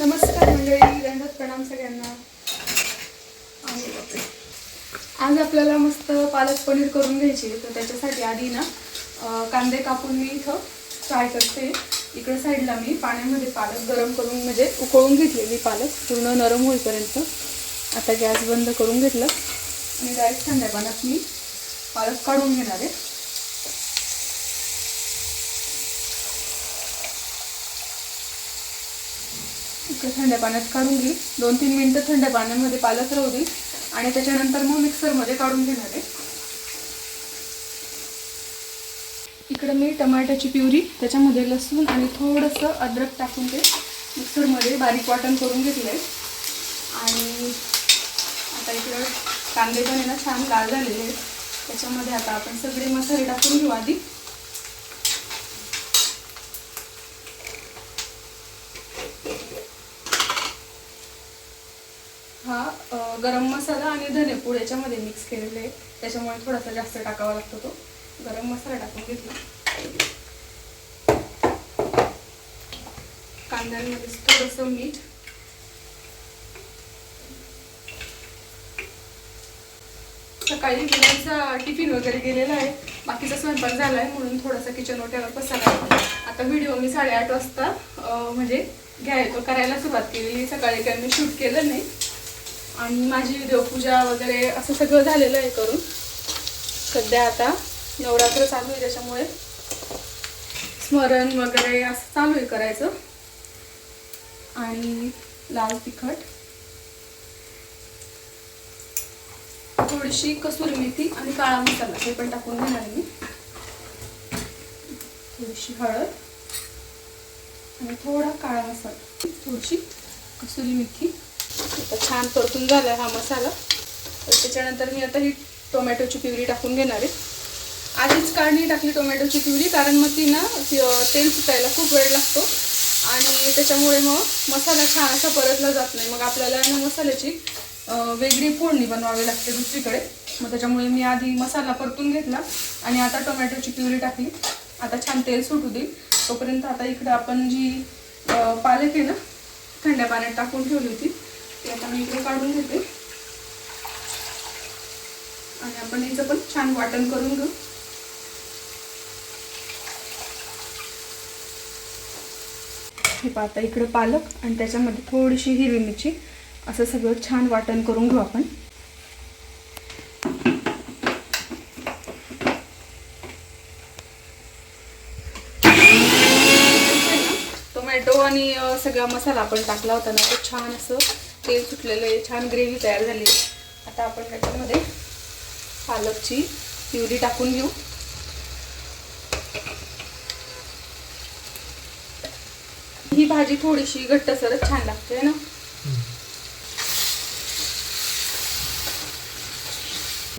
नमस्कार मंडळी दंडत प्रणाम सगळ्यांना. आज आपल्याला मस्त पालक पनीर करून घ्यायची तर त्याच्यासाठी आधी ना कांदे कापून मी इथं फ्राय करते. इकडे साईडला मी पाण्यामध्ये पालक गरम करून म्हणजे उकळून घेतलेली पालक पूर्ण नरम होईपर्यंत. आता गॅस बंद करून घेतलं. आणि डायरेक्ट थंड्या पाण्यात मी पालक काढून घेणार आहे. इकडे थंड्या पाण्यात काढून घेईल दोन तीन मिनटं थंड्या पाण्यामध्ये पालक राहू देईल आणि त्याच्यानंतर मग मिक्सरमध्ये काढून घेणार आहे. इकडं मी टमाट्याची प्युरी त्याच्यामध्ये लसूण आणि थोडंसं अद्रक टाकून ते मिक्सरमध्ये बारीक वाटण करून घेतलं आहे आणि आता इकडं कांदे पण आहे ना छान लाल झालेले आहेत. त्याच्यामध्ये आता आपण सगळे मसाले टाकून घेऊ आधी हा अ, गरम मसाला आणि धनेपूड याच्यामध्ये मिक्स केलेले आहे त्याच्यामुळे थोडासा जास्त टाकावा लागतो तो. गरम मसाला टाकून घेतला. कांद्यांमध्ये थोडंसं मीठ. सकाळी मुलांचा टिफिन वगैरे गेलेला आहे. बाकीचा स्वयंपाक झाला आहे म्हणून थोडासा किचन ओट्यावर पसारा आता व्हिडिओ मी साडेआठ वाजता म्हणजे घ्यायचो करायला सुरुवात केली. सकाळी काय मी शूट केलं नाही. आणि माझी देवपूजा वगैरे असं सगळं झालेलं आहे करून. सध्या आता नवरात्र चालू आहे त्याच्यामुळे स्मरण वगैरे असं चालू आहे करायचं. आणि लाल तिखट. थोडीशी कसुरी मेथी आणि काळा मसाला हे पण टाकून घेणार मी. थोडीशी हळद. आणि थोडा काळा मसाला. थोडीशी कसुरी मेथी. आता छान परतून झाला हा मसाला. तर त्याच्यानंतर मी आता ही टोमॅटोची पिवरी टाकून घेणार आहे. आधीच काढणी टाकली टोमॅटोची पिवरी कारण मग ती ना तेल सुटायला खूप वेळ लागतो. आणि त्याच्यामुळे मग मसाला छान असा परतला जात नाही. मग आपल्याला ना मसाल्याची वेगळी फोडणी बनवावी लागते दुसरीकडे. मग त्याच्यामुळे मी आधी मसाला परतून घेतला आणि आता टोमॅटोची पिवरी टाकली. आता छान तेल सुटू देईल. तोपर्यंत आता इकडं आपण जी पालक आहे ना थंड्या पाण्यात टाकून ठेवली होती ते आता मी इकडे काढून घेते. आणि आपण हिचं पण छान वाटण करून घेऊ. हे पाहता इकडे इकडं पालक आणि त्याच्यामध्ये थोडीशी हिरवी मिरची असं सगळं छान वाटण करून घेऊ आपण. टोमॅटो आणि सगळा मसाला आपण टाकला होता ना तो छान असं तेल सुटलेलं आहे छान ग्रेव्ही तयार झाली आता आपण त्याच्यामध्ये पालकची प्युरी टाकून घेऊ. ही भाजी थोडीशी घट्टसरच छान लागते ना?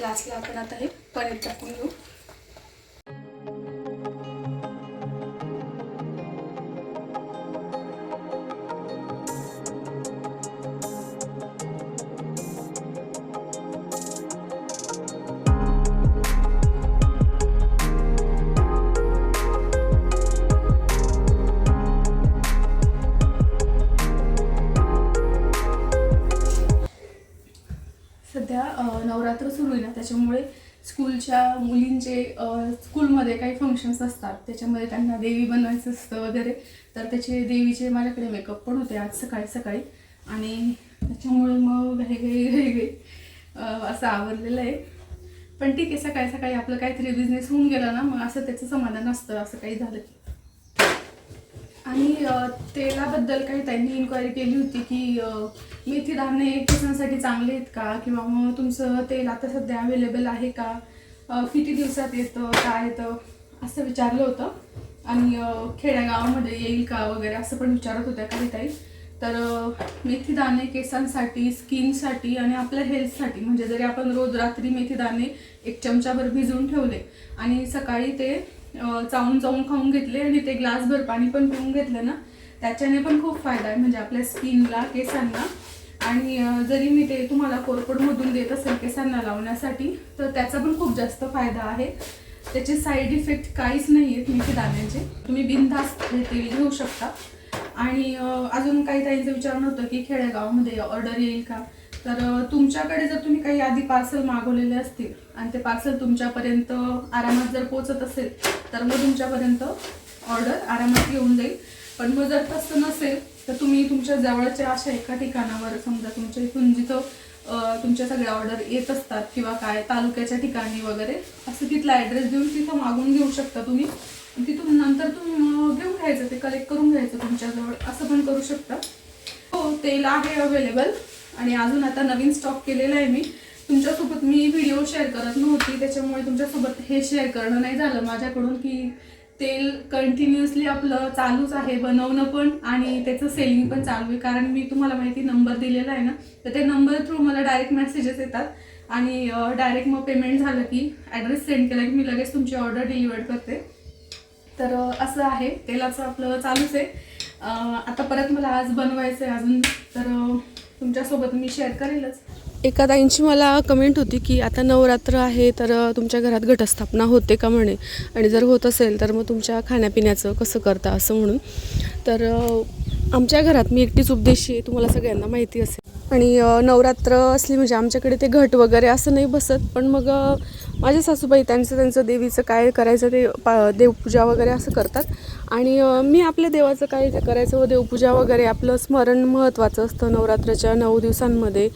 लास्टला आपण आता हे पनीर टाकून घेऊ. जे स्कूलमध्ये काही फंक्शन्स असतात त्याच्यामध्ये त्यांना देवी बनवायचं असतं वगैरे तर त्याचे देवीचे माझ्याकडे मेकअप पण होते आज सकाळी सकाळी. आणि त्याच्यामुळे मग घाई घाई घाई घाई असं आवरलेलं आहे. पण ठीक आहे सकाळी सकाळी आपलं काहीतरी बिझनेस होऊन गेला ना मग असं त्याचं समाधान असतं असं काही झालं की. आणि तेलाबद्दल काही त्यांनी इन्क्वायरी केली होती की मेथी दाणे केसांसाठी चांगले आहेत का? किंवा मग तुमचं तेल आता सध्या अवेलेबल आहे का? किती दिवसात येतं काय येतं असं विचारलं होतं. आणि खेड्यागावामध्ये येईल का वगैरे असं पण विचारत होत्या काही ताई. तर मेथीदाणे मेथी दाणे केसांसाठी स्किनसाठी आणि आपल्या हेल्थसाठी म्हणजे जरी आपण रोज रात्री मेथी दाणे एक चमचाभर भिजवून ठेवले आणि सकाळी ते चावून चावून खाऊन घेतले आणि ते ग्लासभर पाणी पण पिऊन घेतलं ना त्याच्याने पण खूप फायदा आहे. म्हणजे आपल्या स्किनला केसांना आणि जरी मी ते तुम्हाला कोरफडमधून देत असेल केसांना लावण्यासाठी तर त्याचा पण खूप जास्त फायदा आहे. त्याचे साईड इफेक्ट काहीच नाही आहेत मेथी दाण्याचे. तुम्ही बिनधास्त हे तेल घेऊ शकता. आणि अजून काही ताईंचं विचारणं होतं की खेडेगावामध्ये ऑर्डर येईल का? तर तुमच्याकडे जर तुम्ही काही आधी पार्सल मागवलेले असतील आणि ते पार्सल तुमच्यापर्यंत आरामात जर पोचत असेल तर मग तुमच्यापर्यंत ऑर्डर आरामात येऊन जाईल. पण मग जर तसं नसेल तर तुम्ही तुमच्या जवळच्या अशा एका ठिकाणावर समजा तुमच्या इथून जिथं तुमच्या सगळ्या ऑर्डर येत असतात किंवा काय तालुक्याच्या ठिकाणी वगैरे असं तिथला ॲड्रेस देऊन तिथं मागून घेऊ शकता तुम्ही. तिथून नंतर तुम्ही घेऊन घ्यायचं ते कलेक्ट करून घ्यायचं तुमच्याजवळ असं पण करू शकता. हो तेल आहे अवेलेबल आणि अजून आता नवीन स्टॉक केलेला आहे मी. तुमच्यासोबत मी व्हिडिओ शेअर करत नव्हती त्याच्यामुळे तुमच्यासोबत हे शेअर करणं नाही झालं माझ्याकडून की तेल कंटिन्युअसली आपलं चालूच आहे बनवणं पण आणि त्याचं सेलिंग पण चालू आहे. कारण मी तुम्हाला माहिती नंबर दिलेला आहे ना तर ते नंबर थ्रू मला डायरेक्ट मेसेजेस येतात. आणि डायरेक्ट मग पेमेंट झालं की ॲड्रेस सेंड केला की मी लगेच तुमची ऑर्डर डिलिव्हर करते. तर असं आहे. तेलाचं आपलं चालूच आहे. आता परत मला आज बनवायचं आहे अजून. तर तुमच्यासोबत मी शेअर करेलच. एका ताईंची मला कमेंट होती की आता नवरात्र आहे तर तुमच्या घरात घटस्थापना होते का? म्हणे. आणि जर होत असेल तर मग तुमच्या खाण्यापिण्याचं कसं करता असं म्हणून. तर आमच्या घरात मी एकटीच उपदेशी आहे तुम्हाला सगळ्यांना माहिती असेल. आणि नवरात्र असली म्हणजे आमच्याकडे ते घट वगैरे असं नाही बसत पण मग माझ्या सासूबाई त्यांचं त्यांचं देवीचं काय करायचं ते पा देवपूजा वगैरे असं करतात. आणि मी आपल्या देवाचं काय ते करायचं व देवपूजा वगैरे आपलं स्मरण महत्त्वाचं असतं नवरात्राच्या नऊ दिवसांमध्ये.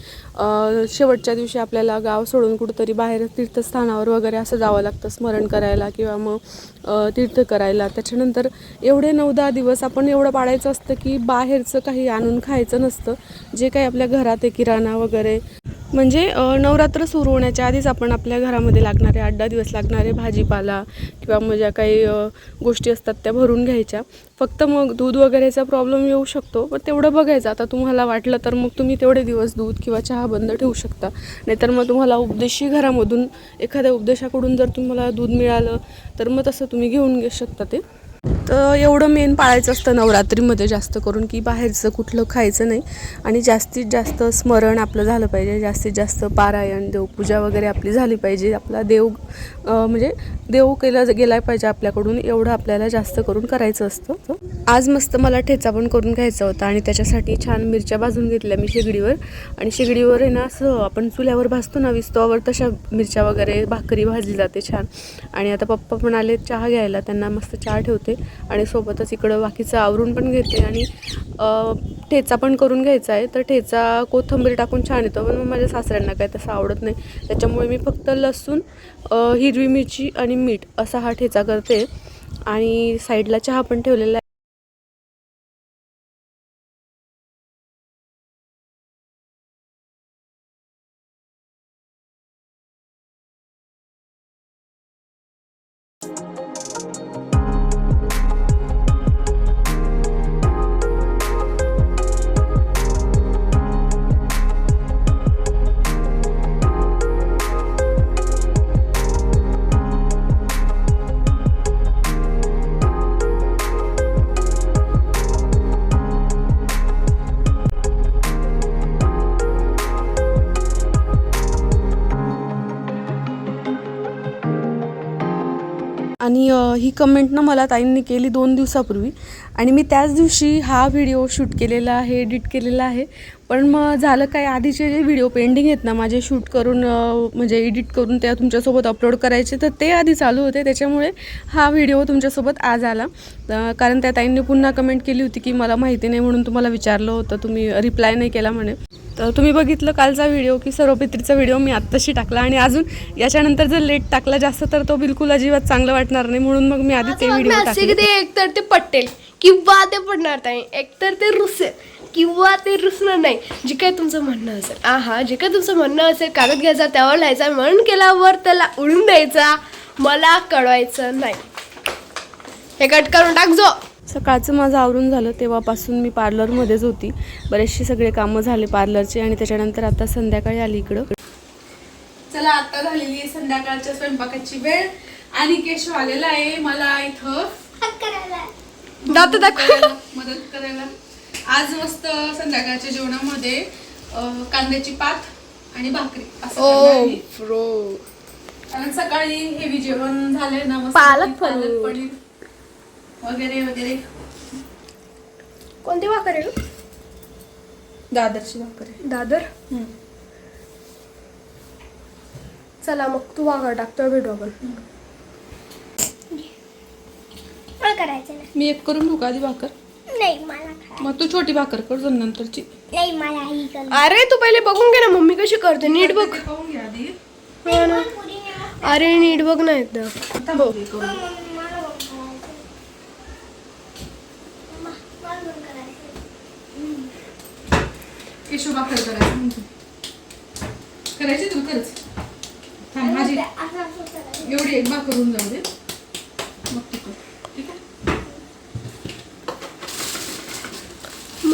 शेवटच्या दिवशी आपल्याला गाव सोडून कुठंतरी बाहेर तीर्थस्थानावर वगैरे असं जावं लागतं स्मरण करायला किंवा मग तीर्थ करायला. त्याच्यानंतर एवढे नऊ दहा दिवस आपण एवढं पाळायचं असतं की बाहेरचं काही आणून खायचं नसतं. जे काही आपल्या घरात आहे किराणा वगैरे म्हणजे नवरात्र सुरू होण्याच्या आधीच आपण आपल्या घरामध्ये लागणारे आठ दहा दिवस लागणारे भाजीपाला किंवा मग ज्या काही गोष्टी असतात त्या भरून घ्यायच्या. फक्त मग दूध वगैरेचा प्रॉब्लेम येऊ शकतो पण तेवढं बघायचं. आता तुम्हाला वाटलं तर मग तुम्ही तेवढे दिवस दूध किंवा चहा बंद ठेवू शकता. नाहीतर मग तुम्हाला उपदेशी घरामधून एखाद्या उपदेशाकडून जर तुम्हाला दूध मिळालं तर मग तसं तुम्ही घेऊन घेऊ शकता ते. तर एवढं मेन पाळायचं असतं नवरात्रीमध्ये जास्त करून की बाहेरचं कुठलं खायचं नाही. आणि जास्तीत जास्त स्मरण आपलं झालं पाहिजे जास्तीत जास्त पारायण देवपूजा वगैरे आपली झाली पाहिजे. आपला देव म्हणजे देव केला गेला पाहिजे आपल्याकडून एवढं आपल्याला जास्त करून करायचं असतं. आज मस्त मला ठेचा पण करून घ्यायचा होता आणि त्याच्यासाठी छान मिरच्या भाजून घेतल्या मी शेगडीवर. आणि शेगडीवर आहे ना असं आपण चुल्यावर भाजतो ना विस्तवावर तशा मिरच्या वगैरे भाकरी भाजली जाते छान. आणि आता पप्पा पण आले चहा घ्यायला त्यांना मस्त चहा ठेवते. आणि सोबतच इकडं बाकीचं आवरून पण घेते आणि ठेचा पण करून घ्यायचा आहे. तर ठेचा कोथिंबीर टाकून छान येतो. पण माझ्या सासऱ्यांना काय तसं आवडत नाही. त्याच्यामुळे मी फक्त लसूण हिरवी मिरची आणि मीठ असा हा ठेचा करते. आणि साईडला चहा पण ठेवलेला आणि ही कमेंट ना मला ताईंनी केली दोन दिवसापूर्वी. आणि मी त्याच दिवशी हा व्हिडिओ शूट केलेला आहे एडिट केलेला आहे. पण मग झालं काय आधीचे जे व्हिडिओ पेंडिंग आहेत ना माझे शूट करून म्हणजे एडिट करून त्या तुमच्यासोबत अपलोड करायचे तर ते आधी चालू होते. त्याच्यामुळे हा व्हिडिओ तुमच्यासोबत आज आला. कारण त्या ताईंनी पुन्हा कमेंट केली होती की मला माहिती नाही म्हणून तुम्हाला विचारलं होतं तुम्ही रिप्लाय नाही केला म्हणे. तर तुम्ही बघितलं कालचा व्हिडिओ की सर्वपित्रीचा व्हिडिओ मी आत्ताशी टाकला आणि अजून याच्यानंतर जर लेट टाकला जास्त तर तो बिलकुल अजिबात चांगलं वाटणार नाही म्हणून मग मी आधी ते व्हिडिओ एकतर ते पटेल किंवा ते पडणार नाही एकतर ते रुसेल. किंवा ते रुसणार नाही. जे काही तुमचं म्हणणं असेल. आहा जे काही तुमचं म्हणणं असेल कागद घ्यायचा त्यावर लिहायचा म्हणून केल्यावर त्याला उडून द्यायचा मला कळवायचं नाही. हे कट करून टाक जो. सकाळचं माझं आवरून झालं तेव्हापासून मी पार्लरमध्येच होती. बरेचसे सगळे कामं झाले पार्लरचे आणि त्याच्यानंतर आता संध्याकाळी आली इकडं. चला आता झालेली आहे संध्याकाळच्या स्वयंपाकाची वेळ. आणि केशव आलेला आहे मला इथं दात मदत करायला. आज मस्त संध्याकाळच्या जेवणामध्ये कांद्याची पात आणि भाकरी असं. फ्रो कारण सकाळी हेवी जेवण झाले ना मस्त पालक पालक पनीर. वगैरे वगैरे. कोणती भाकर आहे? दादरची भाकर. आहे दादर चला मग तू भाकर टाकतोय भेटू आपण. करायचं मी एक करून घेऊ का आधी भाकर. नाही मला खा- मग तू छोटी भाकर कर जो नंतरची. नाही मला ही कर अरे तू पहिले बघून घे ना मम्मी कशी करते नीट बघ. पाहून घ्या आधी. हो ना. अरे नीट बघ ना एकदा. हे करून. करायचं. केशव भाकर तुला खरंच. थांब माझी एवढी एक भाकर होऊन जाऊ दे मग तू कर ठीक आहे मला असं कशाला बोलले करायचं लागेल? मग इकडे. हे असे लाटण्याने करायला लागेल. लाटण्याने नाही करत भाकर अशी भाकरून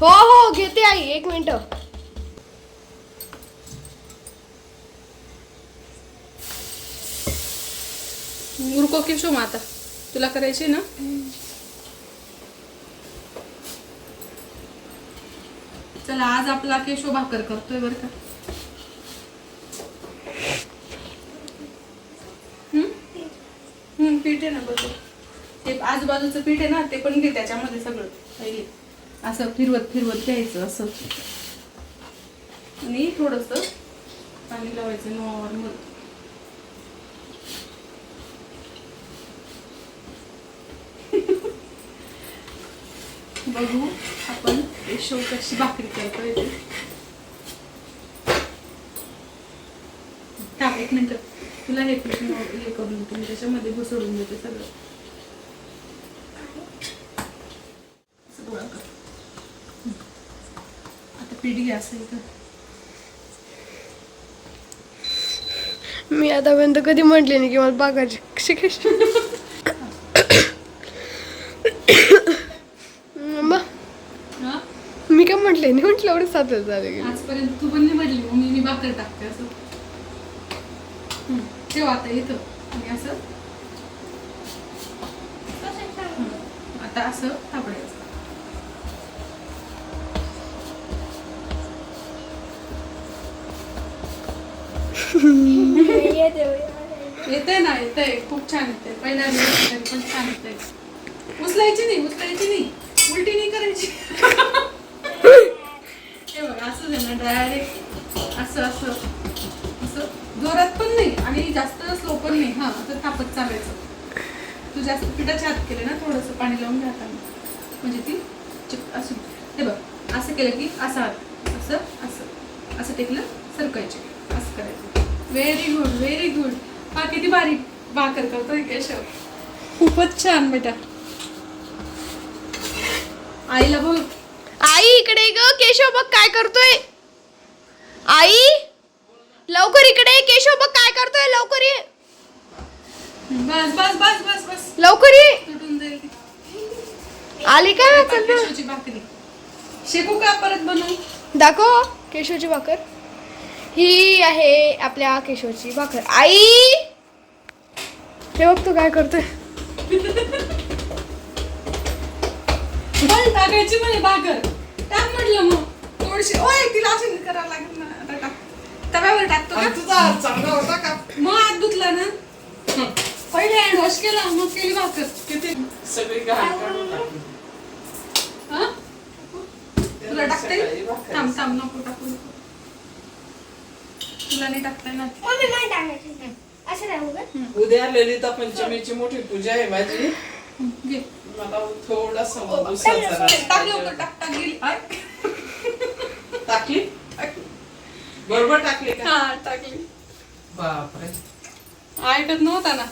हो हो घेते आई एक मिनिट. मुरको केशव माता तुला करायची ना? चला आज आपला केशव भाकर करतोय बरं का. हम्म? पीठ आहे ना बरोबर ते आजूबाजूचं पीठ आहे ना ते पण घे त्याच्यामध्ये सगळं पहिले. असं फिरवत फिरवत घ्यायचं असं. आणि थोडस पाणी लावायचं नॉर्मल बघू. आपण शो कशी भाकरी करतो ते. एक मिनटं. तुला हे पीठ हे करून तुम्ही त्याच्यामध्ये घुसळून देते सगळं. गोळा कर. आता पीठ घ्या असं तर मी आतापर्यंत कधी म्हटले नाही की मला बागाची शिकायची हा मी नाही म्हटलं एवढं सात झाले गेले. आजपर्यंत तू पण निवडली मम्मी मी भाकर टाकते असं. हं, ठेव आता इथं आणि असं. आता असं थापडायचं येते येतंय ना येतंय. खूप छान येतंय. पहिल्या वेळेस पण छान येतंय. उचलायची नाही उचलायची नाही. उलटी नाही करायची. असं आहे ना डायरेक्ट असं असं असं. जोरात पण नाही आणि जास्त स्लो पण नाही. हां असं तापत चालायचं. तू जास्त पिठाचे हात केले ना थोडंसं पाणी लावून घ्या म्हणजे ती चिप असू हे बघ असं केलं की असं हात असं असं. असं टेकलं सरकायचे. असं करायचं. व्हेरी गुड व्हेरी गुड हा किती बारीक भाकर करतो केशव. खूपच छान बेटा. आईला बघ. आई इकडे ग केशव बघ काय करतोय. आई लवकर इकडे केशव बघ काय करतोय लवकर ये. बस बस बस बस बस. लवकर ये. तुटून जाईल ती. आली का चल. केशवची भाकरी. शेकू का परत बनवू? दाखव केशवची भाकर. ही आहे आपल्या केशवची भाकर. आई! हे बघ तू काय करतोय. बल टाकायची म्हणे भाकर. म्हटलं मग. थोडीशी ओय तिला अशी करावं लागेल ना. आता टाक. तव्यावर टाकतो का? तुझा चांगला होता का? मग हात धुतला ना. पहिले हँड वॉश केला मग केली भाकर. किती? सगळी घाण काढून टाकली. हा? तुला टाकता? सकाळी येईल भाकरी. थांब थांब नको टाकू. नको तुला नाही टाकता येणार. मम्मी नाही टाकायचं असं नाही. उद्या ललिता पंचमीची मोठी पूजा आहे माझी. घे. मला थोडासा उसाचा रस टाक टाक गेली. टाकली? बरोबर टाकली का? हा टाकली. बापरे. ऐकत नव्हता ना.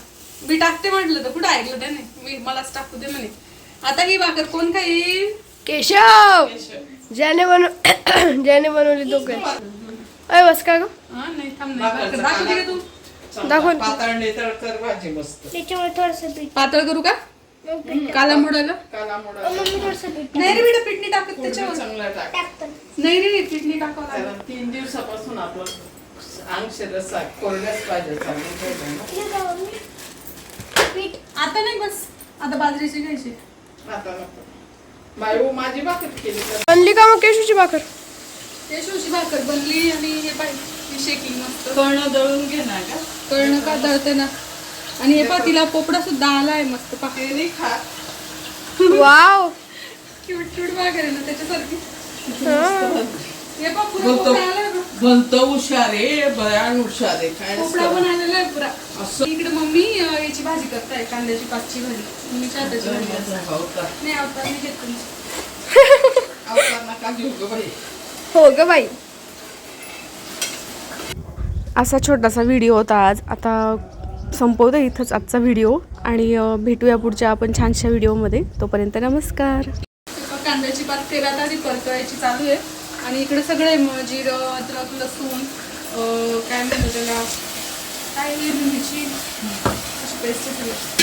मी टाकते म्हटलं तर कुठं ऐकलं त्याने? मी मलाच टाकू दे म्हणे. आता ही भाकर कोण खाईल? केशव! केशव. ज्याने बनव ज्याने बनवली तो काय अय बस का ग? हा नाही थांब नाही. भाकरचा भाकर दाखव दे. तू. दाखव. पातळ कर भाजी मस्त. त्याच्यामुळे थोडंसं पीठ. पातळ करू का? काला मोडाला काला अ, मोडा मम्मी थोडंसं पीठ नाही रे बेटा पिठणी टाकत त्याच्यावर. चांगला टाक. टाकतो. नाही रे पिठणी टाकावं तीन दिवसापासून आपलं अंग रसा कोरड्याच पाहिजे आता नाही बस. आता बाजरीची घ्यायची. माझी भाकर केली बनली का मग केशूची भाकर? केशवची भाकर बनली आणि हे पाहिजे शेकली मस्त. कळणं दळून घे ना का? कळणं का दळते ना आणि हे पा तिला पोपडा सुद्धा आलाय मस्त पा ते नाही खात. वाव. क्यूट क्यूट भाकर आहे ना त्याच्यासारखी. हा. हे पा पुरा बोलतो पोपडा आलाय बघ. बोलतो हुशार आहे बयान हुशार आहे काय पोपडा असतं? पण आलेला आहे पुरा. असं? इकडे मम्मी अं, याची भाजी करताय कांद्याची पाचची भाजी. मम्मीच्या हाताची भाजी असते. अवतार नाही अवतार नाही घेत तुमची अवतार नका घेऊ ग बाई? हो ग बाई. असा छोटासा व्हिडिओ होता आज. आता संपवते इथंच आजचा व्हिडिओ. आणि भेटूया पुढच्या आपण छानशा व्हिडिओमध्ये. तोपर्यंत नमस्कार. कांद्याची पात तेलात आधी परतवायची चालू आहे. आणि इकडे सगळे जिरं अद्रक लसूण काय म्हणतो त्याला? काय मिरची? अशी पेस्ट